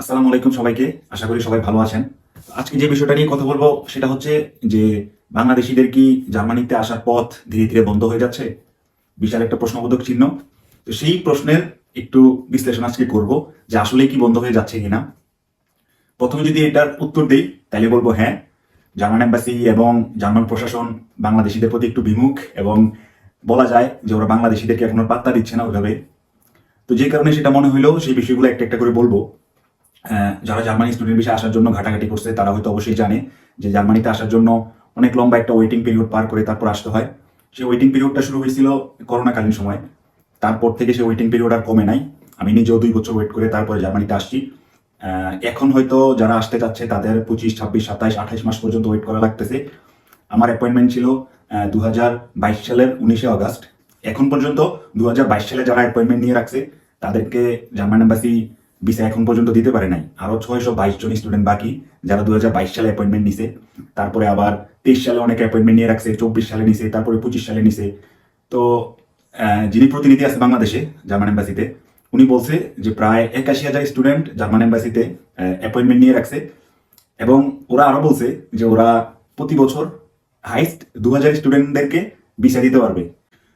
আসসালামু আলাইকুম সবাইকে। আশা করি সবাই ভালো আছেন। আজকে যে বিষয়টা নিয়ে কথা বলব, সেটা হচ্ছে যে বাংলাদেশিদের কি জার্মানিতে আসার পথ ধীরে ধীরে বন্ধ হয়ে যাচ্ছে? বিশাল একটা প্রশ্নবোধক চিহ্ন। তো সেই প্রশ্নের একটু বিশ্লেষণ আজকে করব, যে আসলে কি বন্ধ হয়ে যাচ্ছে কিনা। প্রথমে যদি এটার উত্তর দিই, তাহলে বলব হ্যাঁ জার্মান এম্বাসি এবং জার্মান প্রশাসন বাংলাদেশিদের প্রতি একটু বিমুখ এবং বলা যায় যে ওরা বাংলাদেশিদেরকে এখনও পাত্তা দিচ্ছে না ওইভাবে। তো যে কারণে সেটা মনে হলো সেই বিষয়গুলো একটা একটা করে বলব। যারা জার্মানি স্টুডেন্ট বিষয়ে আসার জন্য ঘাটাঘাটি করছে, তারা হয়তো অবশ্যই জানে যে জার্মানিতে আসার জন্য অনেক লম্বা একটা ওয়েটিং পিরিয়ড পার করে তারপর আসতে হয়। সেই ওয়েটিং পিরিয়ডটা শুরু হয়েছিল করোনাকালীন সময়। তারপর থেকে সেই ওয়েটিং পিরিয়ড আর কমে নাই। আমি নিজেও দুই বছর ওয়েট করে তারপরে জার্মানিতে আসছি। এখন হয়তো যারা আসতে চাচ্ছে, তাদের পঁচিশ, ছাব্বিশ, সাতাইশ, আঠাইশ মাস পর্যন্ত ওয়েট করা লাগতেছে। আমার অ্যাপয়েন্টমেন্ট ছিল দু বাইশ সালের উনিশে আগস্ট। এখন পর্যন্ত দু হাজার বাইশ সালে যারা অ্যাপয়েন্টমেন্ট নিয়ে রাখছে, তাদেরকে জার্মান এম্বাসি ভিসা এখন পর্যন্ত দিতে পারে নাই। আরও ছয়শো বাইশ জন স্টুডেন্ট বাকি, যারা দু হাজার বাইশ সালে অ্যাপয়েন্টমেন্ট নিছে। তারপরে আবার তেইশ সালে অনেকে অ্যাপয়েন্টমেন্ট নিয়ে রাখছে, চব্বিশ সালে নিছে, তারপরে পঁচিশ সালে নিছে। তো যিনি প্রতিনিধি আছে বাংলাদেশে, জার্মান এম্বাসিতে, উনি বলছে যে প্রায় একাশি হাজার স্টুডেন্ট জার্মান এম্বাসিতে অ্যাপয়েন্টমেন্ট নিয়ে রাখছে। এবং ওরা আরও বলছে যে ওরা প্রতি বছর হাইস্ট দু হাজার স্টুডেন্টদেরকে ভিসা দিতে পারবে।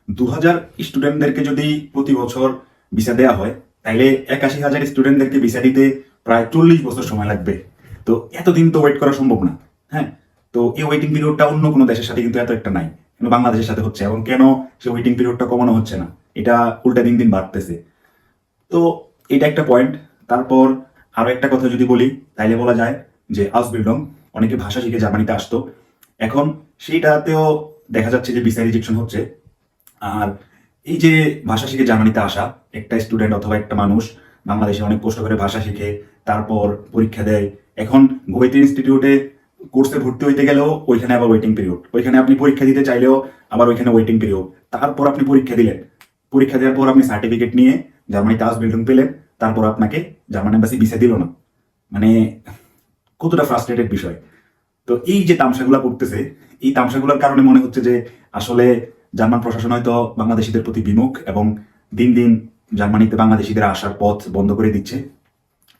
দু হাজার স্টুডেন্টদেরকে যদি প্রতি বছর ভিসা দেওয়া হয় তাহলে একাশি হাজার স্টুডেন্টদেরকে ভিসা দিতে প্রায় চল্লিশ বছর সময় লাগবে। তো এতদিন তো ওয়েট করা সম্ভব না হ্যাঁ? তো এই ওয়েটিং পিরিয়ডটা অন্য কোনো দেশের সাথে কিন্তু এত একটা নাই কিন্তু বাংলাদেশের সাথে হচ্ছে? এবং কেন সে ওয়েটিং পিরিয়ডটা কমানো হচ্ছে না? এটা উল্টা দিন দিন বাড়তেছে। তো এটা একটা পয়েন্ট তারপর আরও একটা কথা যদি বলি, তাইলে বলা যায় যে আউসবিল্ডং অনেকে ভাষা শিখে জার্মানিতে আসতো। এখন সেইটাতেও দেখা যাচ্ছে যে ভিসা রিজেকশন হচ্ছে। আর এই যে ভাষা শিখে জার্মানিতে আসা, একটা স্টুডেন্ট অথবা একটা মানুষ বাংলাদেশে অনেক কষ্ট করে ভাষা শিখে, তারপর পরীক্ষা দেয়। এখন গোয়েতে ইনস্টিটিউটে কোর্সে ভর্তি হইতে গেলেও ওইখানে আবার ওয়েটিং পিরিয়ড ওইখানে আপনি পরীক্ষা দিতে চাইলেও আবার ওইখানে ওয়েটিং পিরিয়ড তারপর আপনি পরীক্ষা দিলেন। পরীক্ষা দেওয়ার পর আপনি সার্টিফিকেট নিয়ে জার্মানিতে আস বিল্ডিং পেলেন। তারপর আপনাকে জার্মান এম্বাসি ভিসা দিল না। মানে কতটা ফ্রাস্ট্রেটেড বিষয়। তো এই যে তামসাগুলো করতেছে, এই তামসাগুলোর কারণে মনে হচ্ছে যে আসলে জার্মান প্রশাসন হয়তো বাংলাদেশিদের প্রতি বিমুখ এবং দিন দিন জার্মানিতে বাংলাদেশিদের আসার পথ বন্ধ করে দিচ্ছে।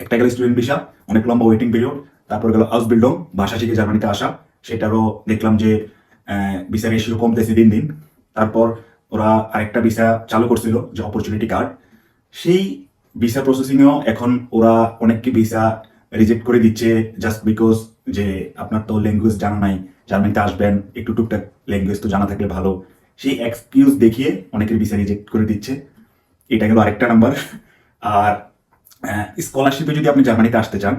একটা গেল স্টুডেন্ট ভিসা, অনেক লম্বা ওয়েটিং পিরিয়ড তারপর গেল আউসবিল্ডং ভাষা শিখে জার্মানিতে আসা। সেটারও দেখলাম যে ভিসা রেশিও কমতেছে দিন দিন। তারপর ওরা আরেকটা ভিসা চালু করছিল, যে অপরচুনিটি কার্ড সেই ভিসা প্রসেসিংয়েও এখন ওরা অনেককে ভিসা রিজেক্ট করে দিচ্ছে জাস্ট বিকজ যে আপনার তো ল্যাঙ্গুয়েজ জানা নাই, জার্মানিতে আসবেন, একটু টুকটাক ল্যাঙ্গুয়েজ তো জানা থাকলে ভালো। সেই এক্সকিউজ দেখিয়ে অনেকের ভিসা রিজেক্ট করে দিচ্ছে। এটা গেল আরেকটা নাম্বার আর স্কলারশিপে যদি আপনি জার্মানিতে আসতে চান,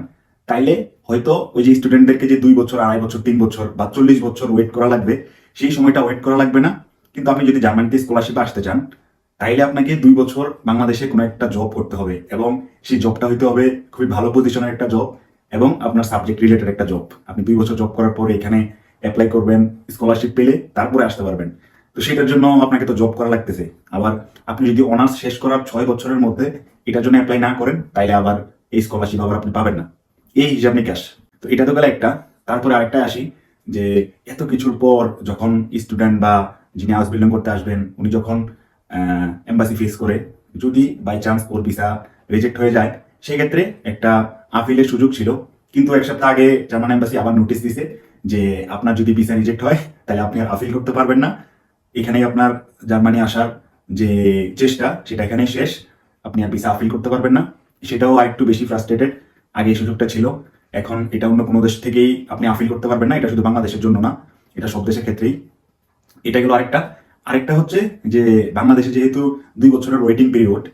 তাইলে হয়তো ওই যে স্টুডেন্টদেরকে যে দুই বছর, আড়াই বছর, তিন বছর বা চল্লিশ বছর ওয়েট করা লাগবে, সেই সময়টা ওয়েট করা লাগবে না। কিন্তু আপনি যদি জার্মানিতে স্কলারশিপে আসতে চান, তাইলে আপনাকে দুই বছর বাংলাদেশে কোনো একটা জব করতে হবে এবং সেই জবটা হইতে হবে খুবই ভালো পজিশনের একটা জব এবং আপনার সাবজেক্ট রিলেটেড একটা জব আপনি দুই বছর জব করার পরে এখানে অ্যাপ্লাই করবেন স্কলারশিপ পেলে তারপরে আসতে পারবেন। তো সেটার জন্য আপনাকে তো জব করা লাগতেছে। আবার আপনি যদি অনার্স শেষ করার ছয় বছরের মধ্যে এটার জন্য অ্যাপ্লাই না করেন, তাইলে আবার এই স্কলারশিপ আবার আপনি পাবেন না। এই হিসাব নিকাশ। তো এটা তো গেলে একটা। তারপরে আরেকটা আসি, যে এত কিছুর পর যখন স্টুডেন্ট বা যিনি হাউস বিল্ডিং করতে আসবেন, উনি যখন এম্বাসি ফেস করে, যদি বাই চান্স ওর ভিসা রিজেক্ট হয়ে যায়, সেক্ষেত্রে একটা আপিলের সুযোগ ছিল। কিন্তু এক সপ্তাহ আগে জার্মান এম্বাসি আবার নোটিশ দিছে যে আপনার যদি ভিসা রিজেক্ট হয় তাহলে আপনি আর আপিল করতে পারবেন না। এখানেই আপনার জার্মানি আসার যে চেষ্টা, সেটা এখানেই শেষ। আপনি আর ভিসা আপিল করতে পারবেন না। সেটাও আরেকটু বেশি ফ্রাস্ট্রেটেড আগে এই সুযোগটা ছিল। এখন এটা অন্য কোনো দেশ থেকেই আপনি আপিল করতে পারবেন না। এটা শুধু বাংলাদেশের জন্য না। এটা সব দেশের ক্ষেত্রেই। এটা গেল আরেকটা। আরেকটা হচ্ছে যে বাংলাদেশে যেহেতু দুই বছরের ওয়েটিং পিরিয়ড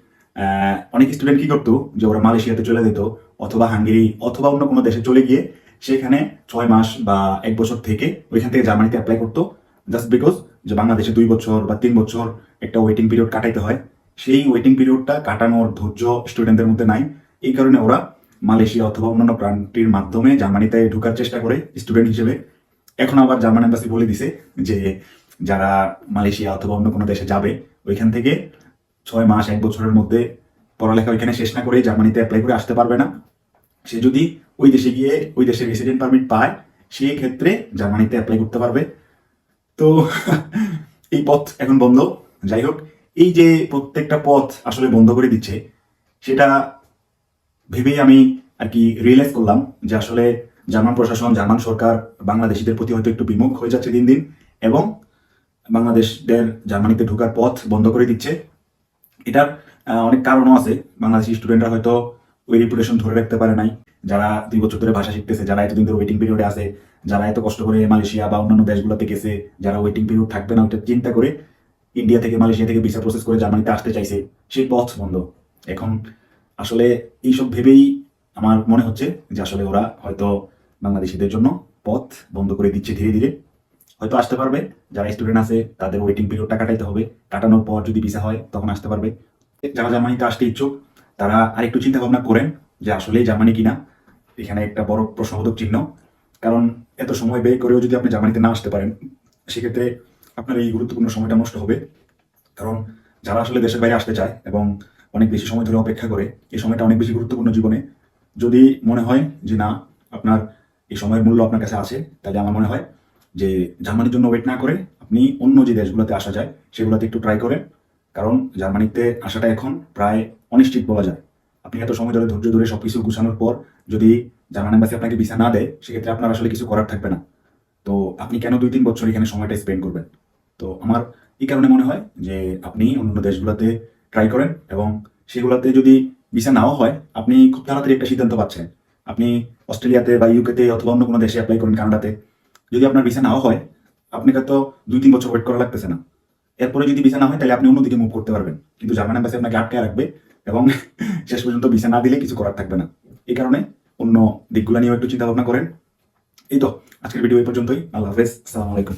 অনেক স্টুডেন্ট কি করতো? যে ওরা মালয়েশিয়াতে চলে যেত অথবা হাঙ্গেরি অথবা অন্য কোনো দেশে চলে গিয়ে সেখানে ছয় মাস বা এক বছর থেকে ওইখান থেকে জার্মানিতে অ্যাপ্লাই করতো। জাস্ট বিকজ যে বাংলাদেশে দুই বছর বা তিন বছর একটা ওয়েটিং পিরিয়ড কাটাইতে হয়, সেই ওয়েটিং পিরিয়ডটা কাটানোর ধৈর্য স্টুডেন্টদের মধ্যে নাই। এই কারণে ওরা মালয়েশিয়া অথবা অন্যান্য প্রান্তির মাধ্যমে জার্মানিতে ঢুকার চেষ্টা করে স্টুডেন্ট হিসেবে। এখন আবার জার্মান এম্বাসি বলে দিছে যে যারা মালয়েশিয়া অথবা অন্য কোনো দেশে যাবে, ওইখান থেকে ছয় মাস, এক বছরের মধ্যে পড়ালেখা ওইখানে শেষ না করে জার্মানিতে অ্যাপ্লাই করে আসতে পারবে না। সে যদি ওই দেশে গিয়ে ওই দেশে রেসিডেন্ট পারমিট পায়, সেই ক্ষেত্রে জার্মানিতে অ্যাপ্লাই করতে পারবে। তো এই পথ এখন বন্ধ। যাই হোক এই যে প্রত্যেকটা পথ আসলে বন্ধ করে দিচ্ছে, সেটা ভেবেই আমি আর কি রিয়েলাইজ করলাম যে আসলে জার্মান প্রশাসন, জার্মান সরকার বাংলাদেশিদের প্রতি হয়তো একটু বিমুখ হয়ে যাচ্ছে দিন দিন এবং বাংলাদেশদের জার্মানিতে ঢোকার পথ বন্ধ করে দিচ্ছে। এটার অনেক কারণও আছে। বাংলাদেশি স্টুডেন্টরা হয়তো ওই রেপুটেশন ধরে রাখতে পারে নাই। যারা দুই বছর ধরে ভাষা শিখতেছে, যারা এতদিন ধরে ওয়েটিং পিরিয়ডে আছে যারা এত কষ্ট করে মালয়েশিয়া বা অন্যান্য দেশগুলোতে গেছে, যারা ওয়েটিং পিরিয়ড থাকবে না, ওইটা চিন্তা করে ইন্ডিয়া থেকে, মালয়েশিয়া থেকে ভিসা প্রসেস করে জার্মানিতে আসতে চাইছে। সেই পথ বন্ধ। এখন আসলে এইসব ভেবেই আমার মনে হচ্ছে যে আসলে ওরা হয়তো বাংলাদেশিদের জন্য পথ বন্ধ করে দিচ্ছে ধীরে ধীরে। হয়তো আসতে পারবে। যারা স্টুডেন্ট আছে, তাদের ওয়েটিং পিরিয়ডটা কাটাইতে হবে। কাটানোর পর যদি ভিসা হয়, তখন আসতে পারবে। যারা জার্মানিতে আসতে ইচ্ছুক, তারা আরেকটু চিন্তা ভাবনা করেন যে আসলে জার্মানি কিনা। এখানে একটা বড় প্রশ্নবোধক চিহ্ন। কারণ এত সময় ব্যয় করেও যদি আপনি জার্মানিতে না আসতে পারেন, সেক্ষেত্রে আপনার এই গুরুত্বপূর্ণ সময়টা নষ্ট হবে। কারণ যারা আসলে দেশের বাইরে আসতে চায় এবং অনেক বেশি সময় ধরে অপেক্ষা করে, এই সময়টা অনেক বেশি গুরুত্বপূর্ণ জীবনে। যদি মনে হয় যে না, আপনার এই সময়ের মূল্য আপনার কাছে আছে, তাহলে আমার মনে হয় যে জার্মানির জন্য ওয়েট না করে আপনি অন্য যে দেশগুলোতে আসা যায়, সেগুলোতে একটু ট্রাই করেন। কারণ জার্মানিতে আসাটা এখন প্রায় অনিশ্চিত বলা যায়। আপনি এত সময় ধরে ধৈর্য ধরে সবকিছু গুছানোর পর যদি জার্মান এম্বাসি আপনাকে ভিসা না দেয়, সেক্ষেত্রে আপনার আসলে কিছু করার থাকবে না। তো আপনি কেন দুই তিন বছর এখানে সময়টা স্পেন্ড করবেন? তো আমার এই কারণে মনে হয় যে আপনি অন্য দেশগুলোতে ট্রাই করেন এবং সেগুলোতে যদি ভিসা নাও হয়, আপনি খুব তাড়াতাড়ি একটা সিদ্ধান্ত পাচ্ছেন। আপনি অস্ট্রেলিয়াতে বা ইউকেতে অথবা অন্য কোনো দেশে অ্যাপ্লাই করেন কানাডাতে। যদি আপনার ভিসা নাও হয়, আপনাকে তো দুই তিন বছর ওয়েট করা লাগতেছে না। এরপরে যদি ভিসা না হয়, তাহলে আপনি অন্যদিকে মুভ করতে পারবেন। কিন্তু জার্মান এম্বাসি আপনাকে আটকে রাখবে এবং শেষ পর্যন্ত ভিসা না দিলে কিছু করার থাকবে না। এই কারণে অন্য দিকগুলো নিয়েও একটু চিন্তা ভাবনা করেন। এই তো, আজকের ভিডিও এই পর্যন্তই। আল্লাহ হাফেজ। আসসালামু আলাইকুম।